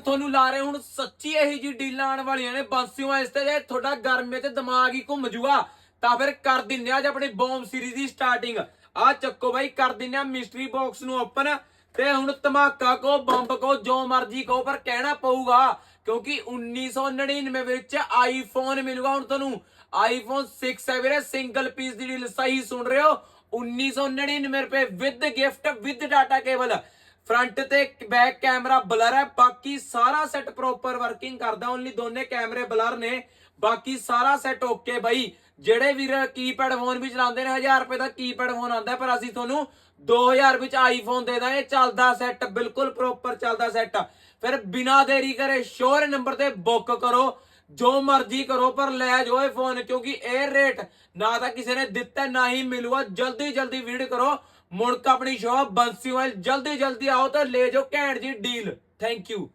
ਤੁਹਾਨੂੰ ਲਾ ਰਹੇ ਹੁਣ ਸੱਚੀ ਇਹੀ ਜੀ ਡੀਲਾਂ ਆਉਣ ਵਾਲੀਆਂ ਨੇ। ਬਾਂਸੀਆਂ ਇਸ ਤੇ ਜੇ ਤੁਹਾਡਾ ਗਰਮੇ ਤੇ ਦਿਮਾਗ ਹੀ ਘੁੰਮ ਜੂਗਾ, ਤਾਂ ਫਿਰ ਕਰ ਦਿੰਨੇ ਅੱਜ ਆਪਣੀ ਬੌਮ ਸੀਰੀਜ਼ ਦੀ ਸਟਾਰਟਿੰਗ ਆ ਚੱਕੋ ਬਾਈ, ਕਰ ਦਿੰਨੇ ਮਿਸਟਰੀ ਬਾਕਸ ਨੂੰ ਓਪਨ ਤੇ ਹੁਣ ਧਮਾਕਾ ਕੋ ਬੰਬ ਕੋ ਜੋ ਮਰਜ਼ੀ ਕੋ ਪਰ ਕਹਿਣਾ ਪਊਗਾ ਕਿਉਂਕਿ 1999 ਵਿੱਚ ਆਈਫੋਨ ਮਿਲੂਗਾ। ਹੁਣ ਤੁਹਾਨੂੰ ਆਈਫੋਨ 6 ਹੈ ਵੀਰੇ ਸਿੰਗਲ ਪੀਸ ਦੀ ਡੀਲ ਸਹੀ ਸੁਣ ਰਹੇ ਹੋ? 1999 ਰੁਪਏ with gift with data cable front ਤੇ ਬੈਕ ਕੈਮਰਾ ਬਲਰ ਹੈ, ਬਾਕੀ ਸਾਰਾ ਸੈੱਟ ਪ੍ਰੋਪਰ ਵਰਕਿੰਗ ਕਰਦਾ ਓਨਲੀ ਦੋਨੇ ਕੈਮਰੇ ਬਲਰ ਨੇ, ਬਾਕੀ ਸਾਰਾ ਸੈੱਟ ਓਕੇ ਬਾਈ। ਜਿਹੜੇ ਵੀਰ ਕੀਪੈਡ ਫੋਨ ਵੀ ਚਲਾਉਂਦੇ ਨੇ 1000 ਰੁਪਏ ਦਾ ਕੀਪੈਡ ਫੋਨ ਆਉਂਦਾ, ਪਰ ਅਸੀਂ ਤੁਹਾਨੂੰ 2000 ਵਿੱਚ ਆਈਫੋਨ ਦੇ ਦਾਂਗੇ, ਚੱਲਦਾ ਸੈੱਟ ਬਿਲਕੁਲ ਪ੍ਰੋਪਰ ਚੱਲਦਾ ਸੈੱਟ ਫਿਰ ਬਿਨਾ ਦੇਰੀ ਕਰੇ ਸ਼ੋਰ ਨੰਬਰ ਤੇ ਬੁੱਕ ਕਰੋ, ਜੋ ਮਰਜ਼ੀ ਕਰੋ, ਪਰ ਲੈ ਜਾਓ ਇਹ ਫੋਨ ਕਿਉਂਕਿ ਇਹ ਰੇਟ ਨਾ ਤਾਂ ਕਿਸੇ ਨੇ ਦਿੱਤਾ, ਨਾ ਹੀ ਮਿਲੂਗਾ। ਜਲਦੀ ਜਲਦੀ ਵੀਡ ਕਰੋ ਮੁੜਕ ਆਪਣੀ ਸ਼ੋਪ ਬੰਸੀ ਵਾਲ ਜਲਦੀ ਜਲਦੀ ਆਓ ਤਾਂ ਲੈ ਜਾਓ ਘੈਂਟ ਜੀ ਡੀਲ ਥੈਂਕ ਯੂ